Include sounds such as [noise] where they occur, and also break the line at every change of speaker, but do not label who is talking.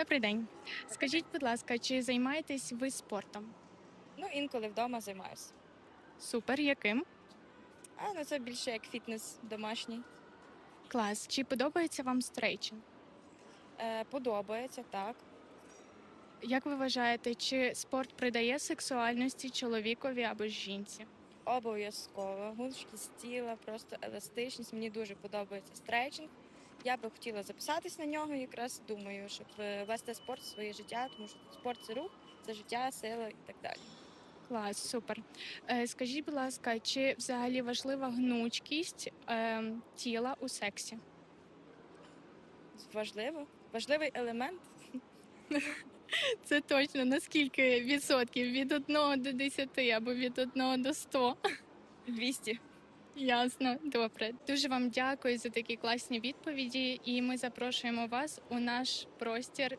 Добрий день. Скажіть, будь ласка, чи займаєтесь ви спортом?
Ну, інколи вдома займаюся.
Супер, яким?
А ну це більше як фітнес домашній.
Клас. Чи подобається вам стрейчинг?
Е, подобається, так.
Як ви вважаєте, чи спорт придає сексуальності чоловікові або жінці?
Обов'язково. Гнучкість тіла, просто еластичність. Мені дуже подобається стрейчинг. Я би хотіла записатись на нього, якраз думаю, щоб е, вести спорт в своє життя, тому що спорт це рух, це життя, сила і так далі.
Клас, супер. Е, скажіть, будь ласка, чи взагалі важлива гнучкість е, тіла у сексі?
Важливо, важливий елемент. [laughs]
Це точно наскільки відсотків? Від 1 до 10 або від 1 до 100?
200.
Ясно, добре. Дуже вам дякую за такі класні відповіді, і ми запрошуємо вас у наш простір